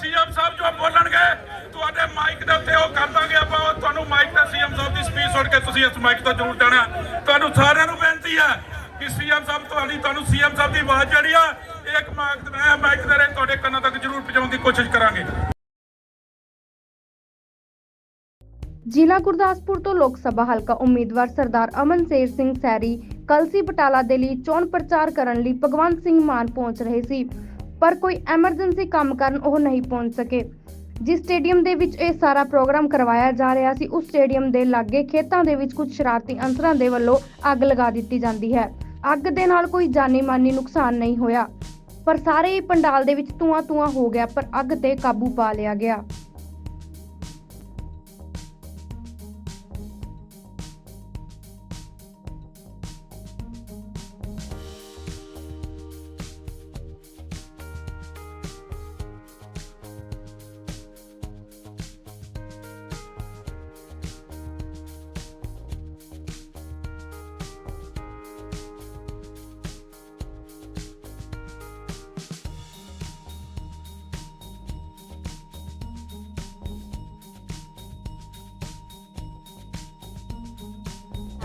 CM ਸਾਹਿਬ ਜੋ ਬੋਲਣਗੇ, ਤੁਹਾਡੇ mic ਦੇ ਉੱਤੇ ਉਹ ਕਰ ਦਾਂਗੇ ਆਪਾਂ, ਉਹ ਤੁਹਾਨੂੰ ਮਾਈਕ ਤੇ ਸੀਐਮ ਸਾਹਿਬ ਦੀ ਸਪੀਚ ਸੁਣ ਕੇ ਤੁਸੀਂ ਇਸ ਮਾਈਕ ਤੋਂ ਜ਼ਰੂਰ ਜਾਣਾ। ਤੁਹਾਨੂੰ ਸਾਰਿਆਂ ਨੂੰ ਬੇਨਤੀ ਹੈ ਕਿ ਸੀਐਮ ਸਾਹਿਬ ਤੁਹਾਡੀ, ਤੁਹਾਨੂੰ ਸੀਐਮ ਸਾਹਿਬ ਦੀ ਆਵਾਜ਼ ਜਿਹੜੀ ਆ, ਇੱਕ ਮਾਈਕ ਮੈਂ ਮਾਈਕ ਦੇ ਰਹੇ ਤੁਹਾਡੇ ਕੰਨਾਂ ਤੱਕ ਜ਼ਰੂਰ ਪਹੁੰਚਾਉਣ ਦੀ ਕੋਸ਼ਿਸ਼ ਕਰਾਂਗੇ। ਜ਼ਿਲ੍ਹਾ ਗੁਰਦਾਸਪੁਰ ਤੋਂ ਲੋਕ ਸਭਾ ਹਲਕਾ ਉਮੀਦਵਾਰ ਸਰਦਾਰ ਅਮਨਸੇਰ ਸਿੰਘ ਸੈਰੀ, ਕਲਸੀ ਬਟਾਲਾ ਦੇ ਲਈ ਚੋਣ ਪ੍ਰਚਾਰ ਕਰਨ ਲਈ ਭਗਵੰਤ ਸਿੰਘ ਮਾਨ ਪਹੁੰਚ ਰਹੇ ਸੀ। ਪਰ ਕੋਈ ਐਮਰਜੈਂਸੀ ਕੰਮ ਕਾਰਨ ਉਹ ਨਹੀਂ ਪਹੁੰਚ ਸਕੇ। ਜਿਸ ਸਟੇਡੀਅਮ ਦੇ ਵਿੱਚ ਇਹ ਸਾਰਾ ਪ੍ਰੋਗਰਾਮ ਕਰਵਾਇਆ ਜਾ ਰਿਹਾ ਸੀ, ਉਸ ਸਟੇਡੀਅਮ ਦੇ ਲਾਗੇ ਖੇਤਾਂ ਦੇ ਵਿੱਚ ਕੁਝ ਸ਼ਰਾਰਤੀ ਅੰਸਰਾਂ ਦੇ ਵੱਲੋਂ ਅੱਗ ਲਗਾ ਦਿੱਤੀ ਜਾਂਦੀ ਹੈ। ਅੱਗ ਦੇ ਨਾਲ ਕੋਈ ਜਾਨੀ ਮਾਨੀ ਨੁਕਸਾਨ ਨਹੀਂ ਹੋਇਆ। ਪਰ ਸਾਰੇ ਹੀ ਪੰਡਾਲ ਦੇ ਵਿੱਚ ਧੂਆਂ ਧੂਆਂ ਹੋ ਗਿਆ, ਪਰ ਅੱਗ ਤੇ ਕਾਬੂ ਪਾ ਲਿਆ ਗਿਆ।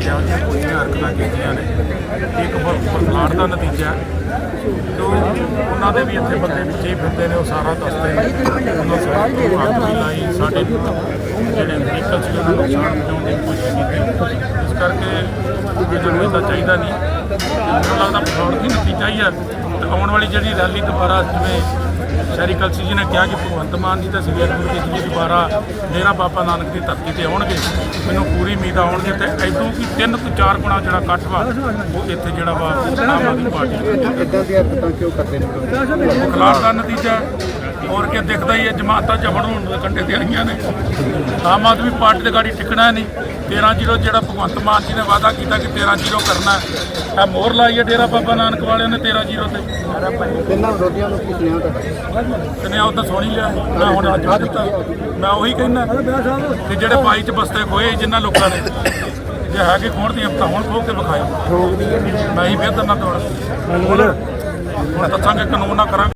ਜਿਹੋ ਜਿਹੀਆਂ ਕੁਝੀਆਂ ਹਰਕਤਾਂ ਕੀਤੀਆਂ ਨੇ। ਇੱਕ ਬਰਫਲਾਟ ਦਾ ਨਤੀਜਾ ਹੈ। ਜੋ ਉਹਨਾਂ ਦੇ ਵੀ ਇੱਥੇ ਬੰਦੇ ਵਿੱਚੇ ਹੀ ਫਿਰਦੇ ਨੇ, ਉਹ ਸਾਰਾ ਦੱਸਦੇ ਨੇ। ਉਹਨਾਂ ਸਾਰੇ ਨੂੰ ਅੱਗ ਲਾਈ ਸਾਡੇ ਜਿਹੜੇ ਵਹੀਕਲ ਸੀ ਉਹਨਾਂ ਨੂੰ ਨੁਕਸਾਨ ਪਹੁੰਚਾਉਣ ਦੀ ਕੋਸ਼ਿਸ਼ ਕੀਤੀ ਇਸ ਕਰਕੇ ਇਹ ਨੂੰ ਤਾਂ ਚਾਹੀਦਾ ਨਹੀਂ। ਮੈਨੂੰ ਲੱਗਦਾ ਫਰੌਡ ਦੀ ਨਤੀਜਾ ਹੀ ਹੈ ਤੇ ਆਉਣ ਵਾਲੀ ਜਿਹੜੀ ਰੈਲੀ ਦੁਬਾਰਾ, ਜਿਵੇਂ ਸ਼ਹਿਰੀ ਕਲਸੀ ਜੀ ਨੇ ਕਿਹਾ ਕਿ ਭਗਵੰਤ ਮਾਨ ਜੀ ਤੇ ਸਵੇਰ ਗੁਰੂ ਜੀ ਜੀ ਦੁਬਾਰਾ ਡੇਰਾ ਬਾਬਾ ਨਾਨਕ ਦੀ ਧਰਤੀ ਤੇ ਆਉਣਗੇ। ਮੈਨੂੰ ਪੂਰੀ ਉਮੀਦ ਆਉਣਗੇ ਤੇ ਐਦੋਂ ਵੀ ਤਿੰਨ ਤੋਂ ਚਾਰ ਗੁਣਾ ਜਿਹੜਾ ਇਕੱਠ ਵਾ ਉਹ ਇੱਥੇ ਜਿਹੜਾ ਵਾ ਆਮ ਆਦਮੀ ਪਾਰਟੀ ਇਦਾਂ ਦੀਆਂ ਹਰਕਤਾਂ ਕਿਉਂ ਕਰਦੇ ਨੇ? ਖਿਲਾਫ ਦਾ ਨਤੀਜਾ ਹੋਰ ਕੀ ਦਿਖਦਾ ਹੀ ਹੈ ਜਮਾਤਾਂ ਜਬੜ ਹੋਣ ਦੇ ਕੰਡੇ ਤੇ ਆਈਆਂ ਨੇ। ਆਮ ਆਦਮੀ ਪਾਰਟੀ ਦੇ ਗਾੜੀ ਟਿਕਣਾ ਨਹੀਂ। 13-0 ਜਿਹੜਾ ਭਗਵੰਤ ਮਾਨ ਜੀ ਨੇ ਵਾਅਦਾ ਕੀਤਾ ਕਿ 13-0 ਕਰਨਾ ਹੈ। ਇਹ ਮੋਹਰ ਲਾਈ ਹੈ ਡੇਰਾ ਬਾਬਾ ਨਾਨਕ ਵਾਲਿਆਂ ਨੇ 13-0 ਤੇ। ਤਿੰਨਾਂ ਵਿਰੋਧੀਆਂ ਨੂੰ ਕੀ ਸੁਣਿਆ ਤੇ ਉਹ ਤਾਂ ਸੁਣ ਲਿਆ। ਮੈਂ ਹੁਣ ਅੱਜ ਦਿੱਤਾ। ਮੈਂ ਉਹੀ ਕਹਿੰਦਾ ਕਿ ਜਿਹੜੇ ਬਾਈ ਚ ਬਸਤੇ ਖੋਏ ਜਿਨ੍ਹਾਂ ਲੋਕਾਂ ਨੇ ਜੇ ਹੈਗੇ ਖੋਣ ਦੀਆਂ ਤਾਂ ਹੁਣ ਖੋ ਕੇ ਵਿਖਾਇਓ। ਮੈਂ ਹੀ ਫਿਰ ਦੰਨਾ ਤੋੜ ਹੁਣ ਦੱਸਾਂਗੇ ਕਾਨੂੰਨ ਨਾ ਕਰਾਂਗੇ।